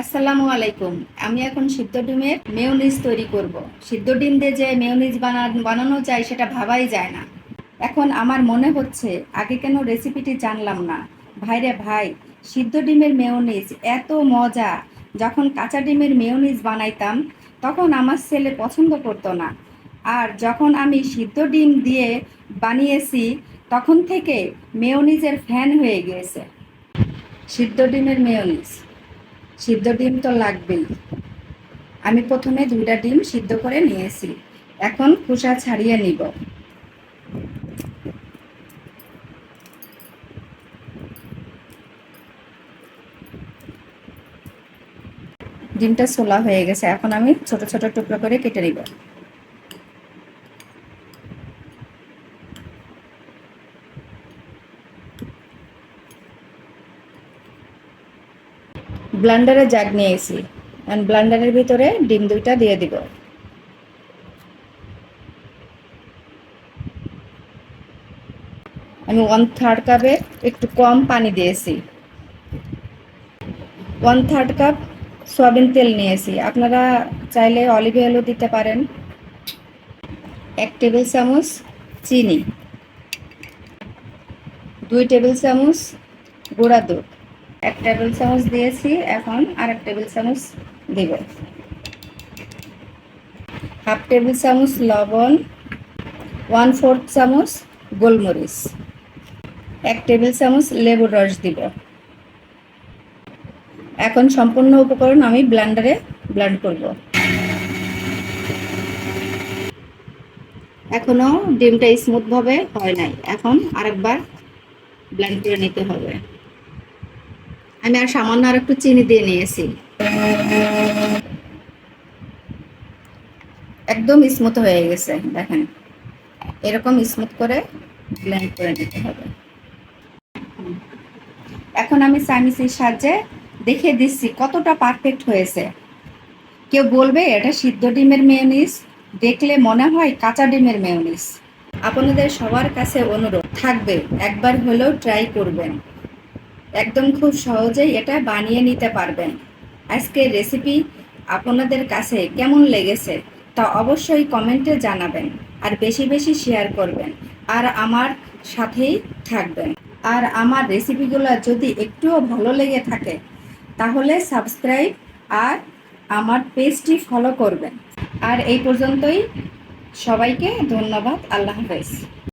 আসসালামু আলাইকুম। আমি এখন সিদ্ধ ডিমের মেয়নিজ তৈরি করব। সিদ্ধ ডিম দিয়ে যে মেয়নিজ বানা বানানো যায় সেটা ভাবাই যায় না। এখন আমার মনে হচ্ছে, আগে কেন রেসিপিটি জানলাম না। ভাইরে ভাই, সিদ্ধ ডিমের মেয়নিজ এত মজা। যখন কাঁচা ডিমের মেয়নিজ বানাইতাম, তখন আমার ছেলে পছন্দ করতো না। আর যখন আমি সিদ্ধ ডিম দিয়ে বানিয়েছি, তখন থেকে মেয়নিজের ফ্যান হয়ে গিয়েছে। সিদ্ধ ডিমের মেয়নিজ। সিদ্ধ ডিম তো লাগবেই। আমি প্রথমে দুইটা ডিম সিদ্ধ করে নিয়েছি। এখন খোসা ছাড়িয়ে নিব। ডিমটা সোলা হয়ে গেছে। এখন আমি ছোট ছোট টুকরো করে কেটে নিব। ব্লান্ডারে জাগ নিয়ে এসি অ্যান্ড ব্লান্ডারের ভিতরে ডিম দুইটা দিয়ে দিব। আমি ওয়ান থার্ড কাপে একটু কম পানি দিয়েছি। ওয়ান থার্ড কাপ সয়াবিন তেল নিয়েছি। আপনারা চাইলে অলিভ অয়েলও দিতে পারেন। এক টেবিল চামচ চিনি। দুই টেবিল চামচ গুঁড়া দুধ। এক টেবিল চামচ দিয়েছি, এখন আর এক টেবিল চামচ দিব। হাফ টেবিল চামচ লবণ, ওয়ান ফোর্থ চামচ গোলমরিচ, এক টেবিল চামচ লেবুর রস দিব। এখন সম্পূর্ণ উপকরণ আমি ব্লেন্ডারে ব্লেন্ড করব। এখনও ডিমটা স্মুথভাবে হয় নাই, এখন আরেকবার ব্লেন্ড করে নিতে হবে। আমি আর সামান্য আর একটু চিনি দিয়ে নিয়েছি। একদম স্মুথ হয়ে গেছে, দেখেন। এরকম স্মুথ করে ব্লেন্ড করে নিতে হবে। এখন আমি চাইনিজের সাহায্যে দেখে দিচ্ছি কতটা পারফেক্ট হয়েছে। কেউ বলবে, এটা সিদ্ধ ডিমের মেয়নিস দেখলে মনে হয় কাঁচা ডিমের মেয়নিস আপনাদের সবার কাছে অনুরোধ, থাকবে, একবার হলেও ট্রাই করবেন। একদম খুব সহজেই এটা বানিয়ে নিতে পারবেন। আজকের রেসিপি আপনাদের কাছে কেমন লেগেছে তা অবশ্যই কমেন্টে জানাবেন আর বেশি বেশি শেয়ার করবেন আর আমার সাথেই থাকবেন। আর আমার রেসিপিগুলো যদি একটুও ভালো লেগে থাকে তাহলে সাবস্ক্রাইব আর আমার পেজটি ফলো করবেন। আর এই পর্যন্তই সবাইকে ধন্যবাদ, আল্লাহ হাফেজ।